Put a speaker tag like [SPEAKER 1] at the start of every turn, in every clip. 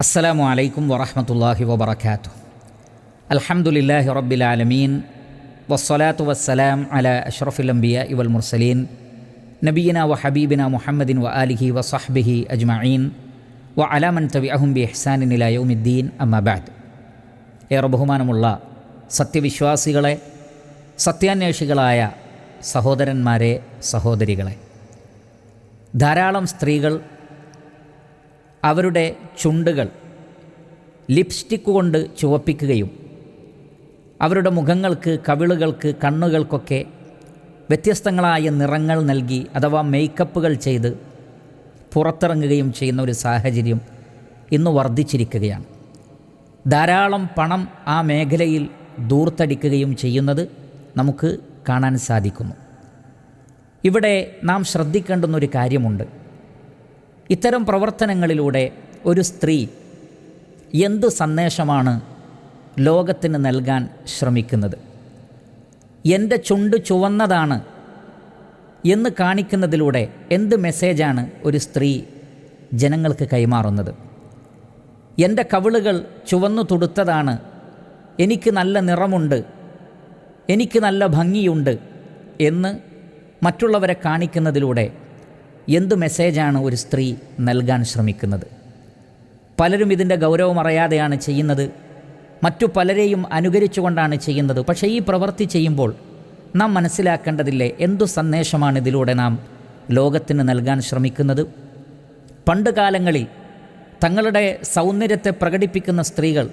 [SPEAKER 1] അസ്സലാമു അലൈക്കും വറഹമത്തല്ലാഹി വബർക്കാത്തു അൽഹമുല്ലാഹി റബ്ബിലാലമീൻ വസ്സലാത്തു വസ്സലാം അല അഷ്റഫുൽ അംബിയ ഇവൽ മുർസലീൻ. നബീന വ ഹബീബിന മുഹമ്മദിൻ വ ആലിഹി വസഹ്ബിഹി അജ്മഈൻ. വ അലാമൻ തവി അഹും ബി എഹ്സാനിൻ ഇലായൗമിദ്ദീൻ അമ്മബാദ് ഏറെ ബഹുമാനമുള്ള സത്യവിശ്വാസികളെ സത്യാന്വേഷികളായ സഹോദരന്മാരെ സഹോദരികളെ ധാരാളം സ്ത്രീകൾ അവരുടെ ചുണ്ടുകൾ ലിപ്സ്റ്റിക് കൊണ്ട് ചുവപ്പിക്കുകയും അവരുടെ മുഖങ്ങൾക്ക് കവിളുകൾക്ക് കണ്ണുകൾക്കൊക്കെ വ്യത്യസ്തങ്ങളായ നിറങ്ങൾ നൽകി അഥവാ മേക്കപ്പുകൾ ചെയ്ത് പുറത്തിറങ്ങുകയും ചെയ്യുന്ന ഒരു സാഹചര്യം ഇന്ന് വർദ്ധിച്ചിരിക്കുകയാണ്. ധാരാളം പണം ആ മേഖലയിൽ ദൂർത്തടിക്കുകയും ചെയ്യുന്നത് നമുക്ക് കാണാൻ സാധിക്കുന്നു. ഇവിടെ നാം ശ്രദ്ധിക്കേണ്ടുന്നൊരു കാര്യമുണ്ട്. ഇത്തരം പ്രവർത്തനങ്ങളിലൂടെ ഒരു സ്ത്രീ എന്ത് സന്ദേശമാണ് ലോകത്തിന് നൽകാൻ ശ്രമിക്കുന്നത്? എന്റെ ചുണ്ട് ചുവന്നതാണ് എന്ന് കാണിക്കുന്നതിലൂടെ എന്ത് മെസ്സേജാണ് ഒരു സ്ത്രീ ജനങ്ങൾക്ക് കൈമാറുന്നത്? എന്റെ കവിളുകൾ ചുവന്നു തുടുത്തതാണ്. എനിക്ക് നല്ല നിറമുണ്ട്. എനിക്ക് നല്ല ഭംഗിയുണ്ട് എന്ന് മറ്റുള്ളവരെ കാണിക്കുന്നതിലൂടെ എന്ത് മെസ്സേജാണ് ഒരു സ്ത്രീ നൽകാൻ ശ്രമിക്കുന്നത്? പലരും ഇതിന്റെ ഗൗരവം അറിയാതെയാണ് ചെയ്യുന്നത്. മറ്റു പലരെയും അനുകരിച്ചുകൊണ്ടാണ് ചെയ്യുന്നത്. പക്ഷേ ഈ പ്രവൃത്തി ചെയ്യുമ്പോൾ നാം മനസ്സിലാക്കേണ്ടതില്ലേ എന്തു സന്ദേശമാണ് ഇതിലൂടെ നാം ലോകത്തിന് നൽകാൻ ശ്രമിക്കുന്നത്? പണ്ട് കാലങ്ങളിൽ തങ്ങളുടെ സൗന്ദര്യത്തെ പ്രകടിപ്പിക്കുന്ന സ്ത്രീകൾ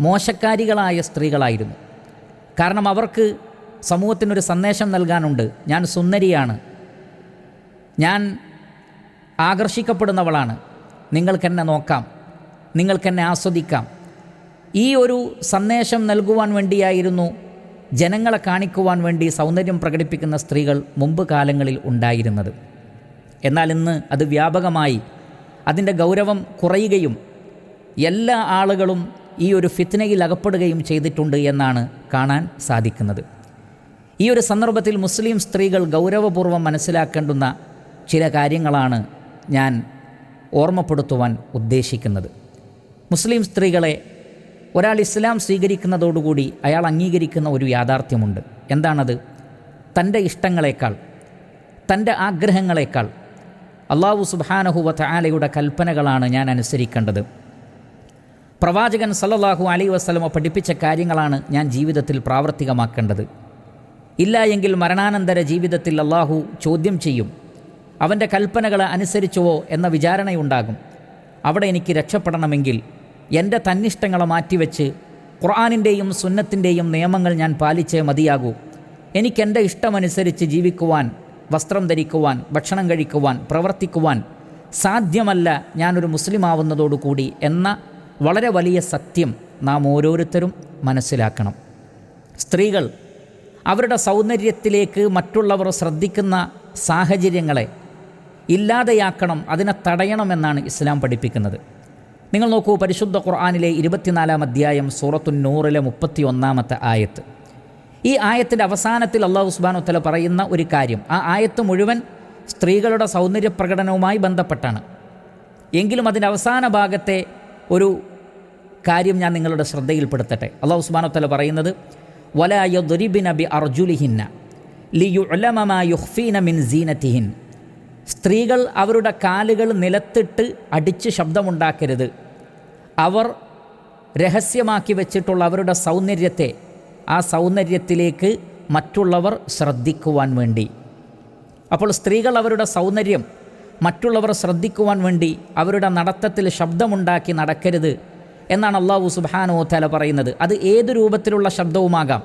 [SPEAKER 1] മോശക്കാരികളായ സ്ത്രീകളായിരുന്നു. കാരണം അവർക്ക് സമൂഹത്തിനൊരു സന്ദേശം നൽകാനുണ്ട്. ഞാൻ സുന്ദരിയാണ്. ഞാൻ ആകർഷിക്കപ്പെടുന്നവളാണ്. നിങ്ങൾക്കെന്നെ നോക്കാം. നിങ്ങൾക്കെന്നെ ആസ്വദിക്കാം. ഈ ഒരു സന്ദേശം നൽകുവാൻ വേണ്ടിയായിരുന്നു ജനങ്ങളെ കാണിക്കുവാൻ വേണ്ടി സൗന്ദര്യം പ്രകടിപ്പിക്കുന്ന സ്ത്രീകൾ മുമ്പ് കാലങ്ങളിൽ ഉണ്ടായിരുന്നത്. എന്നാൽ ഇന്ന് അത് വ്യാപകമായി അതിന്റെ ഗൗരവം കുറയുകയും എല്ലാ ആളുകളും ഈ ഒരു ഫിത്നയിൽ അകപ്പെടുകയും ചെയ്തിട്ടുണ്ട് എന്നാണ് കാണാൻ സാധിക്കുന്നത്. ഈ ഒരു സന്ദർഭത്തിൽ മുസ്ലിം സ്ത്രീകൾ ഗൗരവപൂർവം മനസ്സിലാക്കേണ്ടുന്ന ചില കാര്യങ്ങളാണ് ഞാൻ ഓർമ്മപ്പെടുത്തുവാൻ ഉദ്ദേശിക്കുന്നത്. മുസ്ലിം സ്ത്രീകളെ ഒരാൾ ഇസ്ലാം സ്വീകരിക്കുന്നതോടുകൂടി അയാൾ അംഗീകരിക്കുന്ന ഒരു യാഥാർത്ഥ്യമുണ്ട്. എന്താണത്? തന്റെ ഇഷ്ടങ്ങളെക്കാൾ തന്റെ ആഗ്രഹങ്ങളെക്കാൾ അള്ളാഹു സുബാനഹുവ ആലയുടെ കൽപ്പനകളാണ് ഞാൻ അനുസരിക്കേണ്ടത്. പ്രവാചകൻ സല്ലല്ലാഹു അലൈ വസ്ലമ പഠിപ്പിച്ച കാര്യങ്ങളാണ് ഞാൻ ജീവിതത്തിൽ പ്രാവർത്തികമാക്കേണ്ടത്. ഇല്ല എങ്കിൽ മരണാനന്തര ജീവിതത്തിൽ അള്ളാഹു ചോദ്യം ചെയ്യും അവന്റെ കൽപ്പനകൾ അനുസരിച്ചുവോ എന്ന വിചാരണയുണ്ടാകും. അവിടെ എനിക്ക് രക്ഷപ്പെടണമെങ്കിൽ എന്റെ തന്നിഷ്ടങ്ങളെ മാറ്റിവെച്ച് ഖുർആാനിന്റെയും സുന്നത്തിന്റെയും നിയമങ്ങൾ ഞാൻ പാലിച്ചേ മതിയാകൂ. എനിക്കെന്റെ ഇഷ്ടമനുസരിച്ച് ജീവിക്കുവാൻ വസ്ത്രം ധരിക്കുവാൻ ഭക്ഷണം കഴിക്കുവാൻ പ്രവർത്തിക്കുവാൻ സാധ്യമല്ല ഞാനൊരു മുസ്ലിം ആവുന്നതോടുകൂടി എന്ന വളരെ വലിയ സത്യം നാം ഓരോരുത്തരും മനസ്സിലാക്കണം. സ്ത്രീകൾ അവരുടെ സൗന്ദര്യത്തിലേക്ക് മറ്റുള്ളവർ ശ്രദ്ധിക്കുന്ന സാഹചര്യങ്ങളെ ഇല്ലാതെയാക്കണം അതിനെ തടയണമെന്നാണ് ഇസ്ലാം പഠിപ്പിക്കുന്നത്. നിങ്ങൾ നോക്കൂ പരിശുദ്ധ ഖുർആാനിലെ ഇരുപത്തിനാലാം അധ്യായം സൂറത്തു നൂറിലെ മുപ്പത്തി ഒന്നാമത്തെ ആയത്ത്. ഈ ആയത്തിന്റെ അവസാനത്തിൽ അള്ളാഹു സുബാനു തല പറയുന്ന ഒരു കാര്യം ആ ആയത്ത് മുഴുവൻ സ്ത്രീകളുടെ സൗന്ദര്യ പ്രകടനവുമായി ബന്ധപ്പെട്ടാണ്. എങ്കിലും അതിന്റെ അവസാന ഭാഗത്തെ ഒരു കാര്യം ഞാൻ നിങ്ങളുടെ ശ്രദ്ധയിൽപ്പെടുത്തട്ടെ. അള്ളാഹു സുബാനു തല പറയുന്നത് വലായ ദുരിബിൻ അബി അർജുലിഹിന്ന ലിയുലമയുഹ്ഫീന മിൻ സീനത്തിഹിൻ സ്ത്രീകൾ അവരുടെ കാലുകൾ നിലത്തിട്ട് അടിച്ച് ശബ്ദമുണ്ടാക്കരുത്. അവർ രഹസ്യമാക്കി വെച്ചിട്ടുള്ള അവരുടെ സൗന്ദര്യത്തെ ആ സൗന്ദര്യത്തിലേക്ക് മറ്റുള്ളവർ ശ്രദ്ധിക്കുവാൻ വേണ്ടി. അപ്പോൾ സ്ത്രീകൾ അവരുടെ സൗന്ദര്യം മറ്റുള്ളവർ ശ്രദ്ധിക്കുവാൻ വേണ്ടി അവരുടെ നടത്തത്തിൽ ശബ്ദമുണ്ടാക്കി നടക്കരുത് എന്നാണ് അള്ളാഹു സുബാനോ തല പറയുന്നത്. അത് ഏത് രൂപത്തിലുള്ള ശബ്ദവുമാകാം?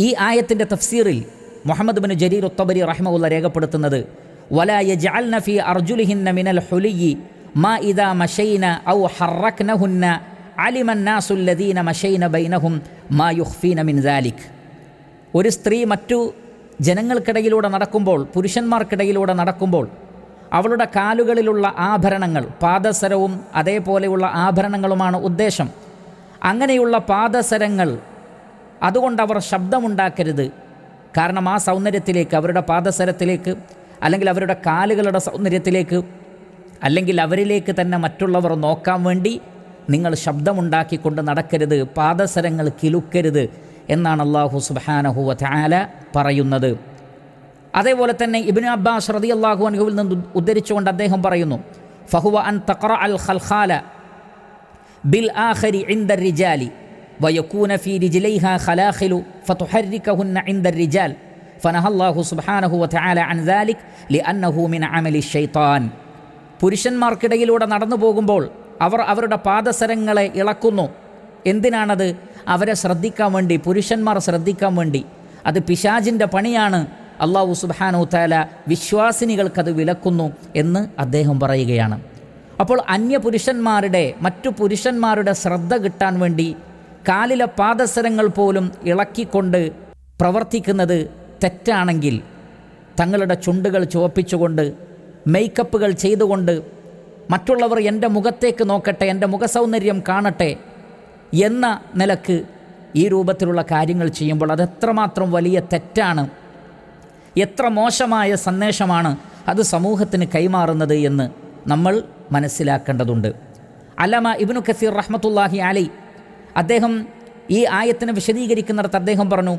[SPEAKER 1] ഈ ആയത്തിന്റെ തഫ്സീറിൽ മുഹമ്മദ് ബിൻ ജരീർ ഒത്തബരി റഹ്മുള്ള രേഖപ്പെടുത്തുന്നത് വല യജഅൽന ഫി അർജുലിഹിന്ന മിനൽ ഹുലിയി മാ ഇദാ മഷൈന ഔ ഹറക്നഹുന്ന അലിമൻ നാസുല്ലദീന മഷൈന ബൈനഹും മാ യുഹ്ഫീന മിൻ ദാലിക്. ഒരു സ്ത്രീ മറ്റു ജനങ്ങൾക്കിടയിലൂടെ നടക്കുമ്പോൾ പുരുഷന്മാർക്കിടയിലൂടെ നടക്കുമ്പോൾ അവളുടെ കാലുകളിലുള്ള ആഭരണങ്ങൾ പാദസരവും അതേപോലെയുള്ള ആഭരണങ്ങളുമാണ് ഉദ്ദേശം. അങ്ങനെയുള്ള പാദസരങ്ങൾ അതുകൊണ്ട് അവർ ശബ്ദമുണ്ടാക്കരുത്. കാരണം ആ സൗന്ദര്യത്തിലേക്ക് അവരുടെ പാദസരത്തിലേക്ക് അല്ലെങ്കിൽ അവരുടെ കാലുകളുടെ സൗന്ദര്യത്തിലേക്ക് അല്ലെങ്കിൽ അവരിലേക്ക് തന്നെ മറ്റുള്ളവർ നോക്കാൻ വേണ്ടി നിങ്ങൾ ശബ്ദമുണ്ടാക്കിക്കൊണ്ട് നടക്കരുത് പാദസരങ്ങൾ കിലുക്കരുത് എന്നാണ് അള്ളാഹു സുബാനഹുവ വാല പറയുന്നത്. അതേപോലെ തന്നെ ഇബിന് അബ്ബാസ് റതി അള്ളാഹു അനുഹുവിൽ നിന്ന് ഉദ്ധരിച്ചുകൊണ്ട് അദ്ദേഹം പറയുന്നു ഫഹുവ അൻ തഖറ അൽ ഖൽഖാല ബിൽ ആഖരി ഇൻദ റിജാലി വയക്കൂന ഫി റിജിലൈഹ ഖലാഖിലു ഫതുഹർരികഹുന്ന ഇൻദ റിജാൽ ഫനഹ അള്ളാഹു സുബ്ഹാനഹു വതആല അൻ അന്നഹൂമിൻ അമലി ഷെയ്ത്താൻ പുരുഷന്മാർക്കിടയിലൂടെ നടന്നു പോകുമ്പോൾ അവർ അവരുടെ പാദസരങ്ങളെ ഇളക്കുന്നു. എന്തിനാണത്? അവരെ ശ്രദ്ധിക്കാൻ വേണ്ടി പുരുഷന്മാർ ശ്രദ്ധിക്കാൻ വേണ്ടി. അത് പിശാജിന്റെ പണിയാണ്. അള്ളാഹു സുബാനു താല വിശ്വാസിനികൾക്കത് വിലക്കുന്നു എന്ന് അദ്ദേഹം പറയുകയാണ്. അപ്പോൾ അന്യ പുരുഷന്മാരുടെ മറ്റു പുരുഷന്മാരുടെ ശ്രദ്ധ കിട്ടാൻ വേണ്ടി കാലിലെ പാദസരങ്ങൾ പോലും ഇളക്കിക്കൊണ്ട് പ്രവർത്തിക്കുന്നത് തെറ്റാണെങ്കിൽ തങ്ങളുടെ ചുണ്ടുകൾ ചുവപ്പിച്ചുകൊണ്ട് മേക്കപ്പുകൾ ചെയ്തുകൊണ്ട് മറ്റുള്ളവർ എന്റെ മുഖത്തേക്ക് നോക്കട്ടെ എന്റെ മുഖസൗന്ദര്യം കാണട്ടെ എന്ന നിലയ്ക്ക് ഈ രൂപത്തിലുള്ള കാര്യങ്ങൾ ചെയ്യുമ്പോൾ അതെത്രമാത്രം വലിയ തെറ്റാണ് എത്ര മോശമായ സന്ദേശമാണ് അത് സമൂഹത്തിന് കൈമാറുന്നത് എന്ന് നമ്മൾ മനസ്സിലാക്കേണ്ടതുണ്ട്. അലമ ഇബ്നു കസീർ റഹ്മത്തുല്ലാഹി അലി അദ്ദേഹം ഈ ആയത്തിനെ വിശദീകരിക്കുന്നിടത്ത് അദ്ദേഹം പറഞ്ഞു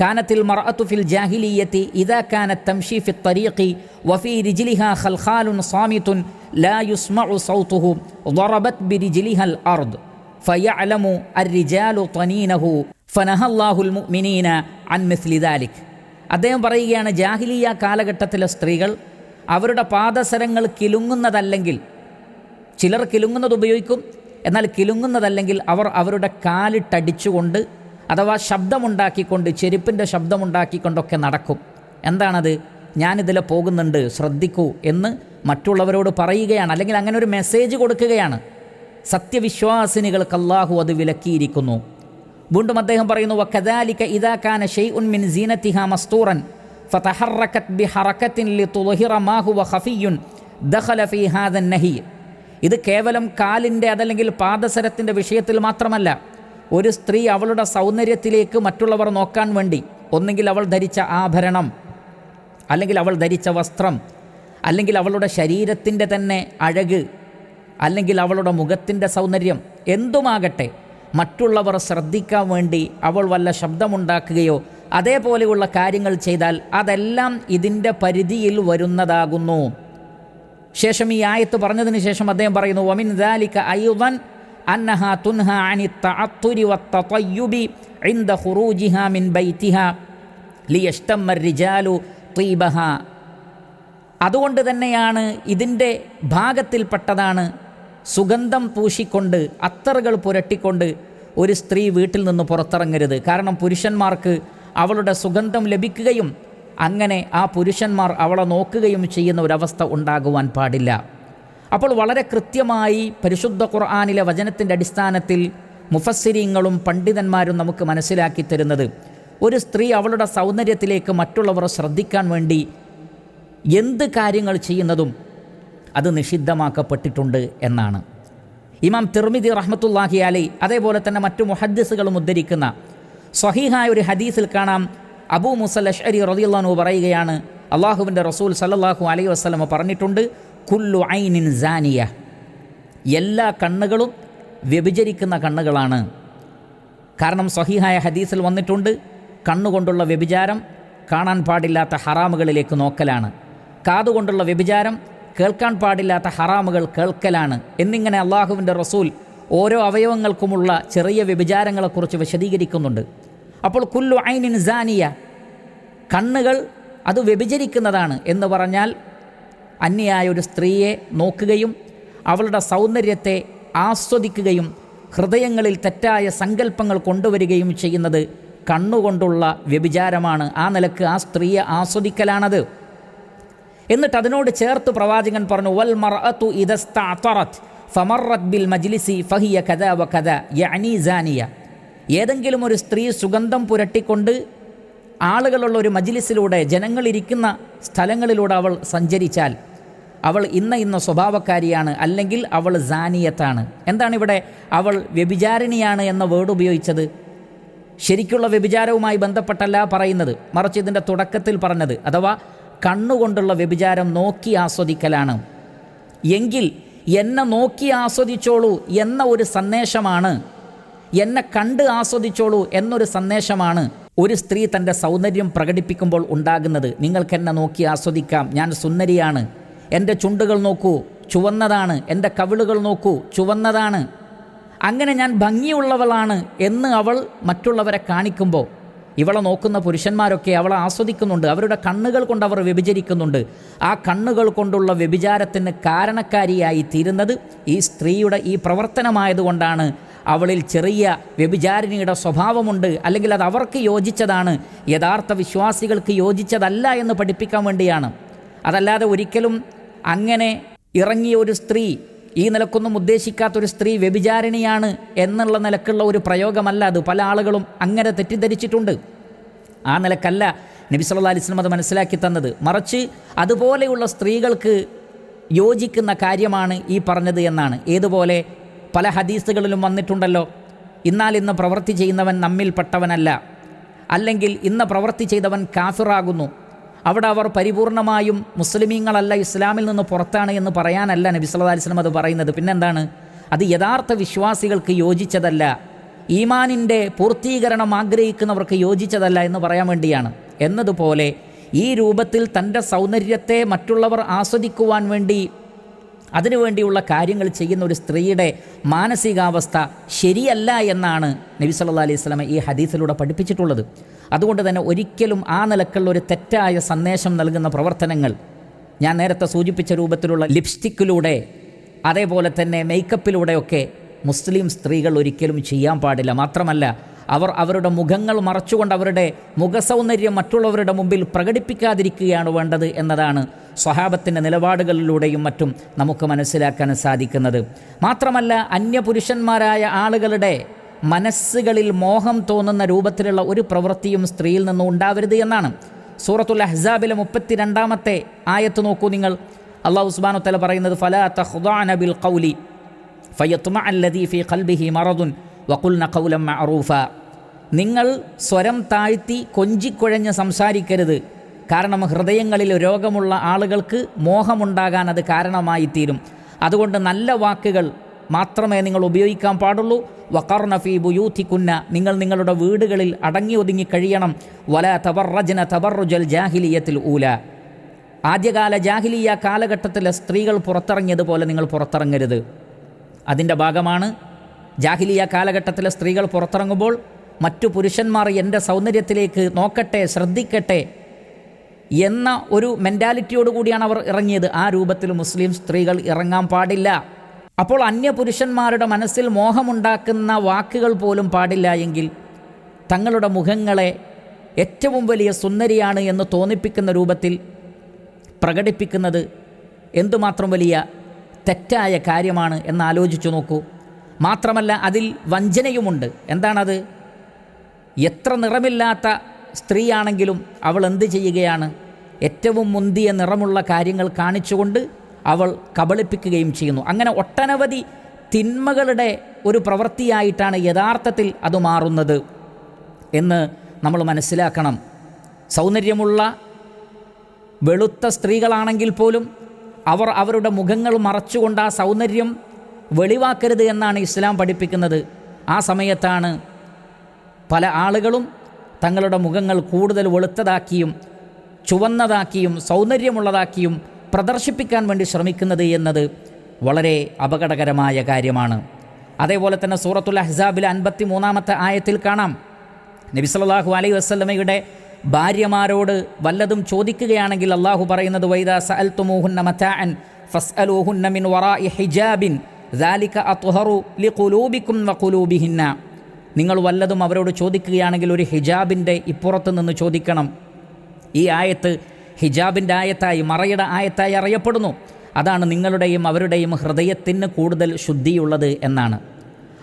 [SPEAKER 1] കാനത്തിൽ മറഅത്തു ഫിൽ ജാഹിലിയത്തി ഇദാ കാനത്ത് തംഷി ഫി തരീഖി വഫി റിജ്ലിഹ ഖൽഖാലുൻ സാമിതുൻ ലാ യുസ്മഉ സൗതുഹു ضربت برجلها الأرض فيعلم الرجال طنينه فنهى الله المؤمنين عن مثل ذلك അദ്ദേഹം പറയുകയാണ് ജാഹിലിയ കാലഘട്ടത്തിലെ സ്ത്രീകൾ അവരുടെ പാദസരങ്ങൾ കിലുങ്ങുന്നതല്ലെങ്കിൽ ചിലർ കിലുങ്ങുന്നത് ഉപയോഗിക്കും എന്നാൽ കിലുങ്ങുന്നതല്ലെങ്കിൽ അവർ അവരുടെ കാലിട്ടടിച്ചുകൊണ്ട് അഥവാ ശബ്ദമുണ്ടാക്കിക്കൊണ്ട് ചെരുപ്പിന്റെ ശബ്ദമുണ്ടാക്കിക്കൊണ്ടൊക്കെ നടക്കും. എന്താണത്? ഞാനിതിൽ പോകുന്നുണ്ട് ശ്രദ്ധിക്കൂ എന്ന് മറ്റുള്ളവരോട് പറയുകയാണ്. അല്ലെങ്കിൽ അങ്ങനെ ഒരു മെസ്സേജ് കൊടുക്കുകയാണ്. സത്യവിശ്വാസിനികൾക്ക് അല്ലാഹു അത് വിലക്കിയിരിക്കുന്നു. വീണ്ടും അദ്ദേഹം പറയുന്നു വക്കദാലിക ഇദാ കാന ഷൈഉൻ മിൻ സീനത്തിഹ മസ്തൂറൻ ഫതഹറക്കത് ലി ലിതുദ്ഹിറ മാഹു വ ഖഫിയുൻ ദഖല ഫീ ഹാദ നഹി. ഇത് കേവലം കാലിന്റെ അതല്ലെങ്കിൽ പാദസരത്തിന്റെ വിഷയത്തിൽ മാത്രമല്ല ഒരു സ്ത്രീ അവളുടെ സൗന്ദര്യത്തിലേക്ക് മറ്റുള്ളവർ നോക്കാൻ വേണ്ടി ഒന്നെങ്കിൽ അവൾ ധരിച്ച ആഭരണം അല്ലെങ്കിൽ അവൾ ധരിച്ച വസ്ത്രം അല്ലെങ്കിൽ അവളുടെ ശരീരത്തിന്റെ തന്നെ അഴക് അല്ലെങ്കിൽ അവളുടെ മുഖത്തിന്റെ സൗന്ദര്യം എന്തുമാകട്ടെ മറ്റുള്ളവർ ശ്രദ്ധിക്കാൻ വേണ്ടി അവൾ വല്ല ശബ്ദമുണ്ടാക്കുകയോ അതേപോലെയുള്ള കാര്യങ്ങൾ ചെയ്താൽ അതെല്ലാം ഇതിന്റെ പരിധിയിൽ വരുന്നതാകുന്നു. ശേഷം ഈ ആയത്ത് പറഞ്ഞതിന് ശേഷം അദ്ദേഹം പറയുന്നു വമിൻ ദാലിക അയ്യുദൻ അന്നഹ തുൻഹ അനി തഅത്തുരി വത്തതയ്യുബി عند خروجها من بيتها ليشتم الرجال طيبها അതുകൊണ്ട് തന്നെയാണ് ഇതിൻ്റെ ഭാഗത്തിൽപ്പെട്ടതാണ് സുഗന്ധം പൂശിക്കൊണ്ട് അത്തറുകൾ പുരട്ടിക്കൊണ്ട് ഒരു സ്ത്രീ വീട്ടിൽ നിന്ന് പുറത്തിറങ്ങരുത് കാരണം പുരുഷന്മാർക്ക് അവളുടെ സുഗന്ധം ലഭിക്കുകയും അങ്ങനെ ആ പുരുഷന്മാർ അവളെ നോക്കുകയും ചെയ്യുന്ന ഒരവസ്ഥ ഉണ്ടാകുവാൻ പാടില്ല അപ്പോൾ വളരെ കൃത്യമായി പരിശുദ്ധ ഖുർആാനിലെ വചനത്തിന്റെ അടിസ്ഥാനത്തിൽ മുഫസ്സിരിങ്ങളും പണ്ഡിതന്മാരും നമുക്ക് മനസ്സിലാക്കി തരുന്നത്. ഒരു സ്ത്രീ അവളുടെ സൗന്ദര്യത്തിലേക്ക് മറ്റുള്ളവർ ശ്രദ്ധിക്കാൻ വേണ്ടി എന്ത് കാര്യങ്ങൾ ചെയ്യുന്നതും അത് നിഷിദ്ധമാക്കപ്പെട്ടിട്ടുണ്ട് എന്നാണ്. ഇമാം തിർമിദി റഹ്മത്തുല്ലാഹി അലി അതേപോലെ തന്നെ മറ്റു മുഹദ്ദസുകളും ഉദ്ധരിക്കുന്ന സ്വഹീഹായ ഒരു ഹദീസിൽ കാണാം. അബൂ മുസൽ അഷ്അരി റളിയല്ലാഹു പറയുകയാണ് അള്ളാഹുവിന്റെ റസൂൽ സല്ലല്ലാഹു അലൈഹി വസ്ലമ പറഞ്ഞിട്ടുണ്ട് കുല്ലു ഐനിൻ സാനിയ. എല്ലാ കണ്ണുകളും വ്യഭിചരിക്കുന്ന കണ്ണുകളാണ്. കാരണം സ്വഹീഹായ ഹദീസിൽ വന്നിട്ടുണ്ട് കണ്ണുകൊണ്ടുള്ള വ്യഭിചാരം കാണാൻ പാടില്ലാത്ത ഹറാമുകളിലേക്ക് നോക്കലാണ്. കാതുകൊണ്ടുള്ള വ്യഭിചാരം കേൾക്കാൻ പാടില്ലാത്ത ഹറാമുകൾ കേൾക്കലാണ്. എന്നിങ്ങനെ അള്ളാഹുവിന്റെ റസൂൽ ഓരോ അവയവങ്ങൾക്കുമുള്ള ചെറിയ വ്യഭിചാരങ്ങളെക്കുറിച്ച് വിശദീകരിക്കുന്നുണ്ട്. അപ്പോൾ കുല്ലു ഐനിൻ സാനിയ കണ്ണുകൾ അത് വ്യഭിചരിക്കുന്നതാണ് എന്ന് പറഞ്ഞാൽ അന്യായ ഒരു സ്ത്രീയെ നോക്കുകയും അവളുടെ സൗന്ദര്യത്തെ ആസ്വദിക്കുകയും ഹൃദയങ്ങളിൽ തെറ്റായ സങ്കല്പങ്ങൾ കൊണ്ടുവരികയും ചെയ്യുന്നത് കണ്ണുകൊണ്ടുള്ള വ്യഭിചാരമാണ്. ആ നിലയ്ക്ക് ആ സ്ത്രീയെ ആസ്വദിക്കലാണത്. എന്നിട്ട് അതിനോട് ചേർത്ത് പ്രവാചകൻ പറഞ്ഞു വൽ മർഅത്തു ഇദസ്തഅതറത് ഫമറത് ബിൽ മജ്ലിസി ഫഹിയ കഥ വ കഥ സാനിയ. ഏതെങ്കിലും ഒരു സ്ത്രീ സുഗന്ധം പുരട്ടിക്കൊണ്ട് ആളുകളുള്ള ഒരു മജ്ലിസിലൂടെ ജനങ്ങളിരിക്കുന്ന സ്ഥലങ്ങളിലൂടെ അവൾ സഞ്ചരിച്ചാൽ അവൾ ഇന്ന ഇന്ന സ്വഭാവക്കാരിയാണ് അല്ലെങ്കിൽ അവൾ സാനിയത്താണ്. എന്താണ് ഇവിടെ അവൾ വ്യഭിചാരിണിയാണ് എന്ന വേർഡ് ഉപയോഗിച്ചത്? ശരിക്കുള്ള വ്യഭിചാരവുമായി ബന്ധപ്പെട്ടല്ല പറയുന്നത്. മറിച്ച് ഇതിന്റെ തുടക്കത്തിൽ പറഞ്ഞത് അഥവാ കണ്ണുകൊണ്ടുള്ള വ്യഭിചാരം നോക്കി ആസ്വദിക്കലാണ്. എങ്കിൽ എന്നെ നോക്കി ആസ്വദിച്ചോളൂ എന്ന ഒരു സന്ദേശമാണ്. എന്നെ കണ്ട് ആസ്വദിച്ചോളൂ എന്നൊരു സന്ദേശമാണ്. ഒരു സ്ത്രീ തന്റെ സൗന്ദര്യം പ്രകടിപ്പിക്കുമ്പോൾ ഉണ്ടാകുന്നത് നിങ്ങൾക്ക് എന്നെ നോക്കി ആസ്വദിക്കാം. ഞാൻ സുന്ദരിയാണ്. എന്റെ ചുണ്ടുകൾ നോക്കൂ. ചുവന്നതാണ്. എന്റെ കവിളുകൾ നോക്കൂ. ചുവന്നതാണ്. അങ്ങനെ ഞാൻ ഭംഗിയുള്ളവളാണ് എന്ന് അവൾ മറ്റുള്ളവരെ കാണിക്കുമ്പോൾ ഇവളെ നോക്കുന്ന പുരുഷന്മാരൊക്കെ അവളെ ആസ്വദിക്കുന്നുണ്ട്. അവരുടെ കണ്ണുകൾ കൊണ്ട് അവർ വ്യഭിചരിക്കുന്നുണ്ട്. ആ കണ്ണുകൾ കൊണ്ടുള്ള വ്യഭിചാരത്തിന് കാരണക്കാരിയായി തീരുന്നത് ഈ സ്ത്രീയുടെ ഈ പ്രവർത്തനമായതുകൊണ്ടാണ്. അവളിൽ ചെറിയ വ്യഭിചാരിണിയുടെ സ്വഭാവമുണ്ട്. അല്ലെങ്കിൽ അത് അവർക്ക് യോജിച്ചതാണ്. യഥാർത്ഥ വിശ്വാസികൾക്ക് യോജിച്ചതല്ല എന്ന് പഠിപ്പിക്കാൻ വേണ്ടിയാണ്. അതല്ലാതെ ഒരിക്കലും അങ്ങനെ ഇറങ്ങിയ ഒരു സ്ത്രീ ഈ നിലക്കൊന്നും ഉദ്ദേശിക്കാത്തൊരു സ്ത്രീ വ്യഭിചാരിണിയാണ് എന്നുള്ള നിലക്കുള്ള ഒരു പ്രയോഗമല്ല അത്. പല ആളുകളും അങ്ങനെ തെറ്റിദ്ധരിച്ചിട്ടുണ്ട്. ആ നിലക്കല്ല നബി സല്ലല്ലാഹു അലൈഹി വസല്ലം അത് മനസ്സിലാക്കി തന്നത്. മറിച്ച് അതുപോലെയുള്ള സ്ത്രീകൾക്ക് യോജിക്കുന്ന കാര്യമാണ് ഈ പറഞ്ഞത് എന്നാണ്. ഏതുപോലെ പല ഹദീസുകളിലും വന്നിട്ടുണ്ടല്ലോ. ഇന്നാൽ ഇന്ന് പ്രവൃത്തി ചെയ്യുന്നവൻ നമ്മിൽപ്പെട്ടവനല്ല അല്ലെങ്കിൽ ഇന്ന് പ്രവൃത്തി ചെയ്തവൻ കാഫിറാകുന്നു. അവിടെ അവർ പരിപൂർണമായും മുസ്ലിമീങ്ങളല്ല ഇസ്ലാമിൽ നിന്ന് പുറത്താണ് എന്ന് പറയാനല്ല നബി സല്ലല്ലാഹു അലൈഹി വസല്ലം അത് പറയുന്നത്. പിന്നെന്താണ്? അത് യഥാർത്ഥ വിശ്വാസികൾക്ക് യോജിച്ചതല്ല. ഈമാനിന്റെ പൂർത്തീകരണം ആഗ്രഹിക്കുന്നവർക്ക് യോജിച്ചതല്ല എന്ന് പറയാൻ വേണ്ടിയാണ്. എന്നതുപോലെ ഈ രൂപത്തിൽ തന്റെ സൗന്ദര്യത്തെ മറ്റുള്ളവർ ആസ്വദിക്കുവാൻ വേണ്ടി അതിനുവേണ്ടിയുള്ള കാര്യങ്ങൾ ചെയ്യുന്ന ഒരു സ്ത്രീയുടെ മാനസികാവസ്ഥ ശരിയല്ല എന്നാണ് നബി സല്ലല്ലാഹു അലൈഹി സ്വലാമ ഈ ഹദീസിലൂടെ പഠിപ്പിച്ചിട്ടുള്ളത്. അതുകൊണ്ട് തന്നെ ഒരിക്കലും ആ നിലക്കുള്ള ഒരു തെറ്റായ സന്ദേശം നൽകുന്ന പ്രവർത്തനങ്ങൾ ഞാൻ നേരത്തെ സൂചിപ്പിച്ച രൂപത്തിലുള്ള ലിപ്സ്റ്റിക്കിലൂടെ അതേപോലെ തന്നെ മേക്കപ്പിലൂടെയൊക്കെ മുസ്ലിം സ്ത്രീകൾ ഒരിക്കലും ചെയ്യാൻ പാടില്ല. മാത്രമല്ല അവർ അവരുടെ മുഖങ്ങൾ മറച്ചുകൊണ്ട് അവരുടെ മുഖസൗന്ദര്യം മറ്റുള്ളവരുടെ മുമ്പിൽ പ്രകടിപ്പിക്കാതിരിക്കുകയാണ് വേണ്ടത് എന്നതാണ് സ്വഹാബത്തിന്റെ നിലപാടുകളിലൂടെയും മറ്റും നമുക്ക് മനസ്സിലാക്കാൻ സാധിക്കുന്നത്. മാത്രമല്ല അന്യപുരുഷന്മാരായ ആളുകളുടെ മനസ്സുകളിൽ മോഹം തോന്നുന്ന രൂപത്തിലുള്ള ഒരു പ്രവൃത്തിയും സ്ത്രീയിൽ നിന്നും ഉണ്ടാവരുത് എന്നാണ്. സൂറത്തുൽ അഹ്സാബിലെ മുപ്പത്തിരണ്ടാമത്തെ ആയത്ത് നോക്കൂ നിങ്ങൾ. അള്ളാഹു ഉസ്മാനു തല പറയുന്നത് ഫലാ തഖ്ദഅന ബിൽ ഖൗലി ഫയത്മ അല്ലദീ ഖൽബിഹി മറദുൻ വഖുൽന ഖൗലൻ മഅറൂഫ. നിങ്ങൾ സ്വരം താഴ്ത്തി കൊഞ്ചിക്കുഴഞ്ഞ് സംസാരിക്കരുത്. കാരണം ഹൃദയങ്ങളിൽ രോഗമുള്ള ആളുകൾക്ക് മോഹമുണ്ടാകാൻ അത് കാരണമായി തീരും അതുകൊണ്ട് നല്ല വാക്കുകൾ മാത്രമേ നിങ്ങൾ ഉപയോഗിക്കാൻ പാടുള്ളൂ. വക്കർണഫി ബുയൂത്തിക്കുന്ന നിങ്ങൾ നിങ്ങളുടെ വീടുകളിൽ അടങ്ങി ഒതുങ്ങി കഴിയണം. വല തബറജന തബറുജൽ ജാഹിലിയത്തിൽ ഊല. ആദ്യകാല ജാഹിലിയ കാലഘട്ടത്തിലെ സ്ത്രീകൾ പുറത്തിറങ്ങിയതുപോലെ നിങ്ങൾ പുറത്തിറങ്ങരുത്. അതിന്റെ ഭാഗമാണ് ജാഹിലിയ കാലഘട്ടത്തിലെ സ്ത്രീകൾ പുറത്തിറങ്ങുമ്പോൾ മറ്റു പുരുഷന്മാർ എന്റെ സൗന്ദര്യത്തിലേക്ക് നോക്കട്ടെ ശ്രദ്ധിക്കട്ടെ. എന്ന ഒരു മെന്റാലിറ്റിയോട് കൂടിയാണ് അവർ ഇറങ്ങിയത്. ആ രൂപത്തിൽ മുസ്ലിം സ്ത്രീകൾ ഇറങ്ങാൻ പാടില്ല. അപ്പോൾ അന്യ പുരുഷന്മാരുടെ മനസ്സിൽ മോഹമുണ്ടാക്കുന്ന വാക്കുകൾ പോലും പാടില്ല എങ്കിൽ തങ്ങളുടെ മുഖങ്ങളെ ഏറ്റവും വലിയ സുന്ദരിയാണ് എന്ന് തോന്നിപ്പിക്കുന്ന രൂപത്തിൽ പ്രകടിപ്പിക്കുന്നത് എന്തുമാത്രം വലിയ തെറ്റായ കാര്യമാണ് എന്ന് ആലോചിച്ചു നോക്കൂ. മാത്രമല്ല അതിൽ വഞ്ചനയുമുണ്ട്. എന്താണത്? എത്ര നിറമില്ലാത്ത സ്ത്രീയാണെങ്കിലും അവൾ എന്ത് ചെയ്യുകയാണ്? ഏറ്റവും മുന്തിയ നിറമുള്ള കാര്യങ്ങൾ കാണിച്ചുകൊണ്ട് അവൾ കബളിപ്പിക്കുകയും ചെയ്യുന്നു. അങ്ങനെ ഒട്ടനവധി തിന്മകളുടെ ഒരു പ്രവൃത്തിയായിട്ടാണ് യഥാർത്ഥത്തിൽ അത് മാറുന്നത് എന്ന് നമ്മൾ മനസ്സിലാക്കണം. സൗന്ദര്യമുള്ള വെളുത്ത സ്ത്രീകളാണെങ്കിൽ പോലും അവർ അവരുടെ മുഖങ്ങൾ മറച്ചുകൊണ്ട് ആ സൗന്ദര്യം വെളിവാക്കരുത് എന്നാണ് ഇസ്ലാം പഠിപ്പിക്കുന്നത്. ആ സമയത്താണ് പല ആളുകളും തങ്ങളുടെ മുഖങ്ങൾ കൂടുതൽ വെളുത്തതാക്കിയും ചുവന്നതാക്കിയും സൗന്ദര്യമുള്ളതാക്കിയും പ്രദർശിപ്പിക്കാൻ വേണ്ടി ശ്രമിക്കുന്നത് എന്നത് വളരെ അപകടകരമായ കാര്യമാണ്. അതേപോലെ തന്നെ സൂറത്തുൽ അഹ്സാബിലെ അൻപത്തി മൂന്നാമത്തെ ആയത്തിൽ കാണാം. നബി സല്ലാഹു അലൈ വസ്ലമയുടെ ഭാര്യമാരോട് വല്ലതും ചോദിക്കുകയാണെങ്കിൽ അള്ളാഹു പറയുന്നത് വൈദാ മിൻ നിങ്ങൾ വല്ലതും അവരോട് ചോദിക്കുകയാണെങ്കിൽ ഒരു ഹിജാബിന്റെ ഇപ്പുറത്ത് നിന്ന് ചോദിക്കണം. ഈ ആയത്ത് ഹിജാബിന്റെ ആയത്തായി മറയുടെ ആയത്തായി അറിയപ്പെടുന്നു. അതാണ് നിങ്ങളുടെയും അവരുടെയും ഹൃദയത്തിന് കൂടുതൽ ശുദ്ധിയുള്ളത് എന്നാണ്.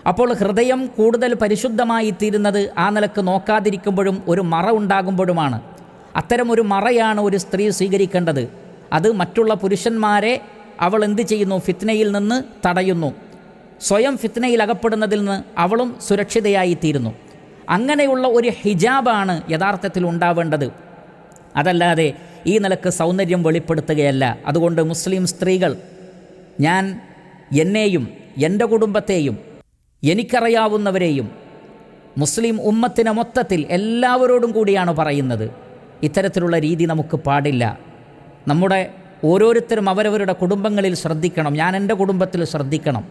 [SPEAKER 1] അപ്പോൾ ഹൃദയം കൂടുതൽ പരിശുദ്ധമായി തീരുന്നത് ആ നിലയ്ക്ക് നോക്കാതിരിക്കുമ്പോഴും ഒരു മറ ഉണ്ടാകുമ്പോഴുമാണ്. അത്തരം ഒരു മറയാണ് ഒരു സ്ത്രീ സ്വീകരിക്കേണ്ടത്. അത് മറ്റുള്ള പുരുഷന്മാരെ അവൾ എന്ത് ചെയ്യുന്നു? ഫിത്നയിൽ നിന്ന് തടയുന്നു. സ്വയം ഫിത്നയിൽ അകപ്പെടുന്നതിൽ നിന്ന് അവളും സുരക്ഷിതയായി തീരുന്നു അങ്ങനെയുള്ള ഒരു ഹിജാബാണ് യഥാർത്ഥത്തിൽ ഉണ്ടാവേണ്ടത്. അതല്ലാതെ ഈ നിലയ്ക്ക് സൗന്ദര്യം വെളിപ്പെടുത്തുകയല്ല. അതുകൊണ്ട് മുസ്ലിം സ്ത്രീകൾ ഞാൻ എന്നെയും എന്റെ കുടുംബത്തെയും എനിക്കറിയാവുന്നവരെയും മുസ്ലിം ഉമ്മത്തിനെ മൊത്തത്തിൽ എല്ലാവരോടും കൂടിയാണ് പറയുന്നത്. ഇത്തരത്തിലുള്ള രീതി നമുക്ക് പാടില്ല. നമ്മുടെ ഓരോരുത്തരും അവരവരുടെ കുടുംബങ്ങളിൽ ശ്രദ്ധിക്കണം. ഞാൻ എന്റെ കുടുംബത്തിൽ ശ്രദ്ധിക്കണം.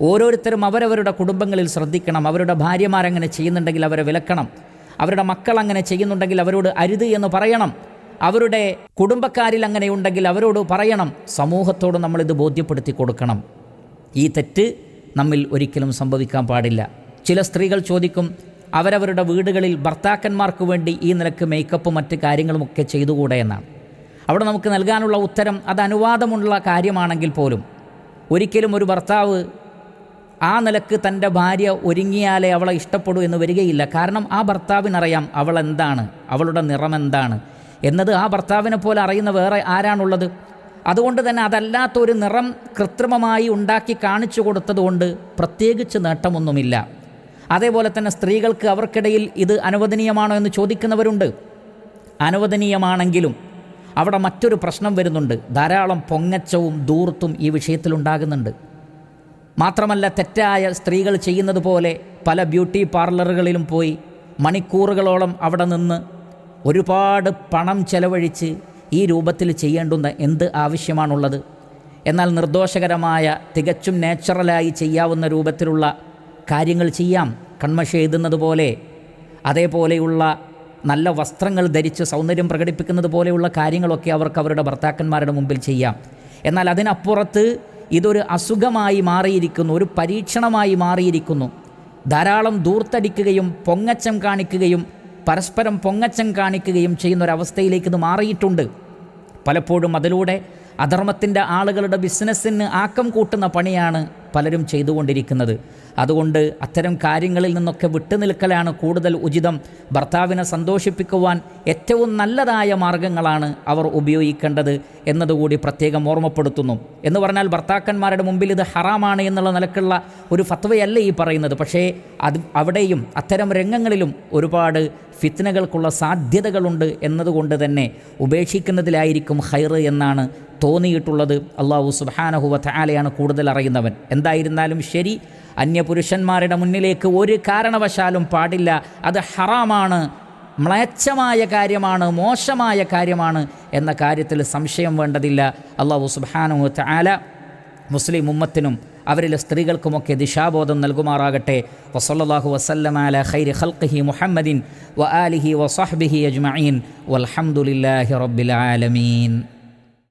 [SPEAKER 1] ഓരോരുത്തരും അവരവരുടെ കുടുംബങ്ങളിൽ ശ്രദ്ധിക്കണം. അവരുടെ ഭാര്യമാരങ്ങനെ ചെയ്യുന്നുണ്ടെങ്കിൽ അവരെ വിലക്കണം. അവരുടെ മക്കൾ അങ്ങനെ ചെയ്യുന്നുണ്ടെങ്കിൽ അവരോട് അരുത് എന്ന് പറയണം. അവരുടെ കുടുംബക്കാരിൽ അങ്ങനെ ഉണ്ടെങ്കിൽ അവരോട് പറയണം. സമൂഹത്തോട് നമ്മളിത് ബോധ്യപ്പെടുത്തി കൊടുക്കണം. ഈ തെറ്റ് നമ്മിൽ ഒരിക്കലും സംഭവിക്കാൻ പാടില്ല. ചില സ്ത്രീകൾ ചോദിക്കും അവരവരുടെ വീടുകളിൽ ഭർത്താക്കന്മാർക്ക് വേണ്ടി ഈ നിലയ്ക്ക് മേക്കപ്പും മറ്റ് കാര്യങ്ങളുമൊക്കെ ചെയ്തുകൂടെ എന്നാണ്. അവിടെ നമുക്ക് നൽകാനുള്ള ഉത്തരം അത് അനുവാദമുള്ള കാര്യമാണെങ്കിൽ പോലും. ഒരിക്കലും ഒരു ഭർത്താവ് ആ നിലയ്ക്ക് തന്റെ ഭാര്യ ഒരുങ്ങിയാലേ അവളെ ഇഷ്ടപ്പെടൂ എന്ന് വരികയില്ല. കാരണം ആ ഭർത്താവിനറിയാം അവൾ എന്താണ് അവളുടെ നിറം എന്താണ് എന്നത് ആ ഭർത്താവിനെ പോലെ അറിയുന്ന വേറെ ആരാണുള്ളത്? അതുകൊണ്ട് തന്നെ അതല്ലാത്ത ഒരു നിറം കൃത്രിമമായി ഉണ്ടാക്കി കാണിച്ചു കൊടുത്തതുകൊണ്ട് പ്രത്യേകിച്ച് നേട്ടമൊന്നുമില്ല. അതേപോലെ തന്നെ സ്ത്രീകൾക്ക് അവർക്കിടയിൽ ഇത് അനുവദനീയമാണോ എന്ന് ചോദിക്കുന്നവരുണ്ട്. അനുവദനീയമാണെങ്കിലും അവിടെ മറ്റൊരു പ്രശ്നം വരുന്നുണ്ട്. ധാരാളം പൊങ്ങച്ചവും ദൂർത്തും ഈ വിഷയത്തിലുണ്ടാകുന്നുണ്ട്. മാത്രമല്ല തെറ്റായ സ്ത്രീകൾ ചെയ്യുന്നത് പോലെ പല ബ്യൂട്ടി പാർലറുകളിലും പോയി മണിക്കൂറുകളോളം അവിടെ നിന്ന് ഒരുപാട് പണം ചെലവഴിച്ച് ഈ രൂപത്തിൽ ചെയ്യേണ്ടുന്ന എന്ത് ആവശ്യമാണുള്ളത്? എന്നാൽ നിർദോഷകരമായ തികച്ചും നാച്ചുറലായി ചെയ്യാവുന്ന രൂപത്തിലുള്ള കാര്യങ്ങൾ ചെയ്യാം. കൺമഷ എഴുതുന്നത് പോലെ അതേപോലെയുള്ള നല്ല വസ്ത്രങ്ങൾ ധരിച്ച് സൗന്ദര്യം പ്രകടിപ്പിക്കുന്നത് പോലെയുള്ള കാര്യങ്ങളൊക്കെ അവർക്ക് അവരുടെ ഭർത്താക്കന്മാരുടെ മുമ്പിൽ ചെയ്യാം. എന്നാൽ അതിനപ്പുറത്ത് ഇതൊരു അസുഖമായി മാറിയിരിക്കുന്നു ഒരു പരീക്ഷണമായി മാറിയിരിക്കുന്നു. ധാരാളം ദൂർത്തടിക്കുകയും പൊങ്ങച്ചം കാണിക്കുകയും പരസ്പരം പൊങ്ങച്ചം കാണിക്കുകയും ചെയ്യുന്ന ഒരവസ്ഥയിലേക്ക് ഇത് മാറിയിട്ടുണ്ട്. പലപ്പോഴും അതിലൂടെ അധർമ്മത്തിന്റെ ആളുകളുടെ ബിസിനസ്സിന് ആക്കം കൂട്ടുന്ന പണിയാണ് പലരും ചെയ്തുകൊണ്ടിരിക്കുന്നത്. അതുകൊണ്ട് അത്തരം കാര്യങ്ങളിൽ നിന്നൊക്കെ വിട്ടുനിൽക്കലാണ് കൂടുതൽ ഉചിതം. ഭർത്താവിനെ സന്തോഷിപ്പിക്കുവാൻ ഏറ്റവും നല്ലതായ മാർഗങ്ങളാണ് അവർ ഉപയോഗിക്കേണ്ടത് എന്നതുകൂടി പ്രത്യേകം ഓർമ്മപ്പെടുത്തുന്നു. എന്ന് പറഞ്ഞാൽ ഭർത്താക്കന്മാരുടെ മുമ്പിൽ ഇത് ഹറാമാണ് എന്നുള്ള നിലക്കുള്ള ഒരു ഫത്വയല്ല ഈ പറയുന്നത്. പക്ഷേ അത് അവിടെയും അത്തരം രംഗങ്ങളിലും ഒരുപാട് ഫിത്നകൾക്കുള്ള സാധ്യതകളുണ്ട് എന്നതുകൊണ്ട് തന്നെ ഉപേക്ഷിക്കുന്നതിലായിരിക്കും ഹൈർ എന്നാണ് തോന്നിയിട്ടുള്ളത്. അള്ളാഹു സുബാനഹുവ താലയാണ് കൂടുതൽ അറിയുന്നവൻ. എന്തായിരുന്നാലും ശരി അന്യപുരുഷന്മാരുടെ മുന്നിലേക്ക് ഒരു കാരണവശാലും പാടില്ല. അത് ഹറാമാണ് മ്ലേച്ഛമായ കാര്യമാണ് മോശമായ കാര്യമാണ് എന്ന കാര്യത്തിൽ സംശയം വേണ്ടതില്ല. അള്ളാഹു സുബാനഹു താല മുസ്ലിം ഉമ്മത്തിനും അവരിലെ സ്ത്രീകൾക്കുമൊക്കെ ദിശാബോധം നൽകുമാറാകട്ടെ. വസല്ലാഹു വസല്ലമാല ഖൈരി ഖൽഖിഹി മുഹമ്മദിൻ വ ആലിഹി വസഹ്ബിഹി അജ്മീൻ വൽഹംദുലില്ലാഹി റബ്ബിൽ ആലമീൻ.